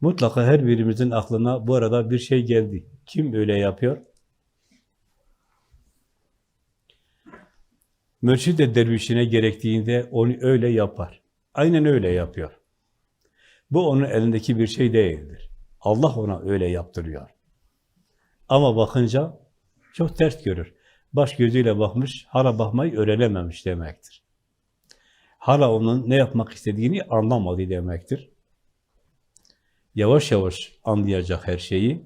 Mutlaka her birimizin aklına bu arada bir şey geldi. Kim öyle yapıyor? Mürşid de dervişine gerektiğinde onu öyle yapar. Aynen öyle yapıyor. Bu onun elindeki bir şey değildir. Allah ona öyle yaptırıyor. Ama bakınca çok ters görür. Baş gözüyle bakmış, hala bakmayı öğrenememiş demektir. Hala onun ne yapmak istediğini anlamadı demektir. Yavaş yavaş anlayacak her şeyi.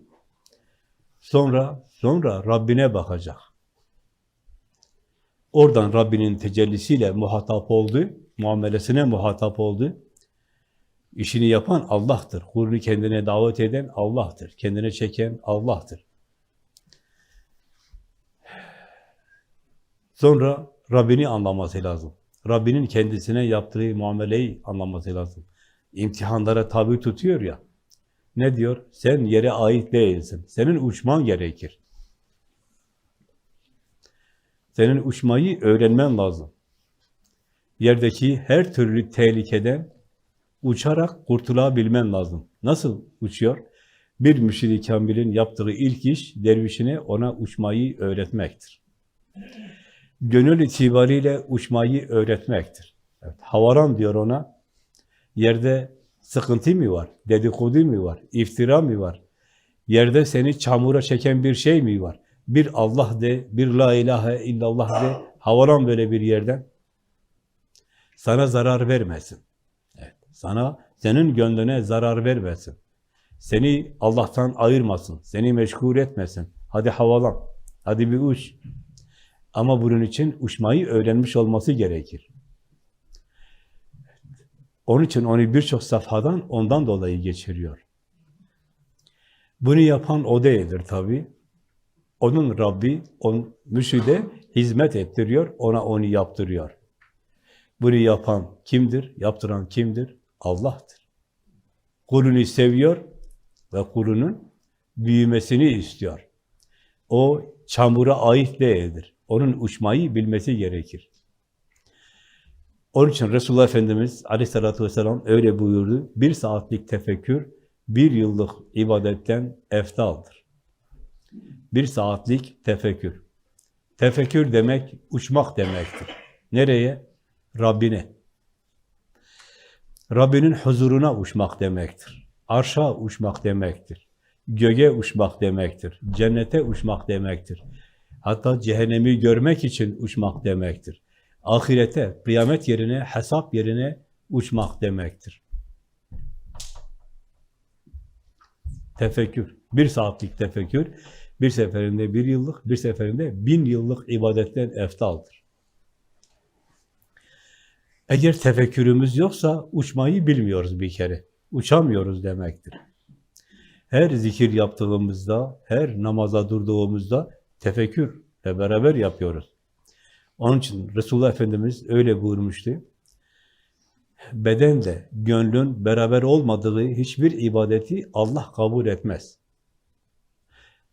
Sonra, sonra Rabbine bakacak. Oradan Rabbinin tecellisiyle muhatap oldu, muamelesine muhatap oldu. İşini yapan Allah'tır. Kulunu kendine davet eden Allah'tır. Kendine çeken Allah'tır. Sonra Rabbini anlaması lazım. Rabbinin kendisine yaptığı muameleyi anlaması lazım. İmtihanlara tabi tutuyor ya. Ne diyor? Sen yere ait değilsin. Senin uçman gerekir. Senin uçmayı öğrenmen lazım. Yerdeki her türlü tehlikeden uçarak kurtulabilmen lazım. Nasıl uçuyor? Bir müşid-i kamilin yaptığı ilk iş, dervişine ona uçmayı öğretmektir. Gönül itibariyle uçmayı öğretmektir. Evet, havaran diyor ona, yerde sıkıntı mı var, dedikodu mu var, iftira mı var, yerde seni çamura çeken bir şey mi var? Bir Allah de, bir la ilahe illallah de, havaran böyle bir yerden. Sana zarar vermesin. Evet, sana, senin gönlüne zarar vermesin. Seni Allah'tan ayırmasın, seni meşgul etmesin. Hadi havalan, hadi bir uç. Ama bunun için uçmayı öğrenmiş olması gerekir. Onun için onu birçok safhadan ondan dolayı geçiriyor. Bunu yapan o değildir tabi. Onun Rabbi, on müşide hizmet ettiriyor, ona onu yaptırıyor. Bunu yapan kimdir? Yaptıran kimdir? Allah'tır. Kulunu seviyor ve kulunun büyümesini istiyor. O çamura ait değildir. Onun uçmayı bilmesi gerekir. Onun için Resulullah Efendimiz aleyhissalatü vesselam öyle buyurdu. Bir saatlik tefekkür, bir yıllık ibadetten eftaldır. Bir saatlik tefekkür. Tefekkür demek, uçmak demektir. Nereye? Rabbine. Rabbinin huzuruna uçmak demektir. Arşa uçmak demektir. Göğe uçmak demektir. Cennete uçmak demektir. Hatta cehennemi görmek için uçmak demektir. Ahirete, kıyamet yerine, hesap yerine uçmak demektir. Tefekkür, bir saatlik tefekkür, bir seferinde bir yıllık, bir seferinde bin yıllık ibadetten eftaldır. Eğer tefekkürümüz yoksa uçmayı bilmiyoruz bir kere. Uçamıyoruz demektir. Her zikir yaptığımızda, her namaza durduğumuzda tefekkürle beraber yapıyoruz. Onun için Resulullah Efendimiz öyle buyurmuştu. Bedenle gönlün beraber olmadığı hiçbir ibadeti Allah kabul etmez.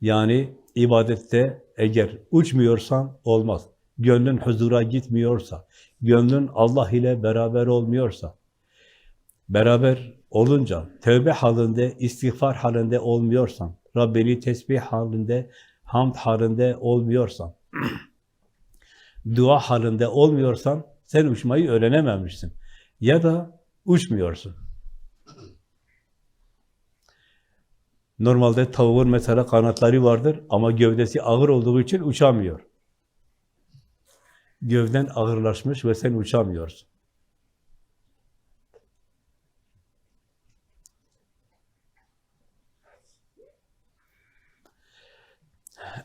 Yani ibadette eğer uçmuyorsan olmaz. Gönlün huzura gitmiyorsa, gönlün Allah ile beraber olmuyorsa, beraber olunca, tövbe halinde, istiğfar halinde olmuyorsan, Rabbini tesbih halinde, hamd halinde olmuyorsan, dua halinde olmuyorsan, sen uçmayı öğrenememişsin. Ya da uçmuyorsun. Normalde tavuğun mesela kanatları vardır ama gövdesi ağır olduğu için uçamıyor. Gövden ağırlaşmış ve sen uçamıyorsun.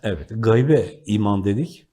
Evet, gaybe iman dedik.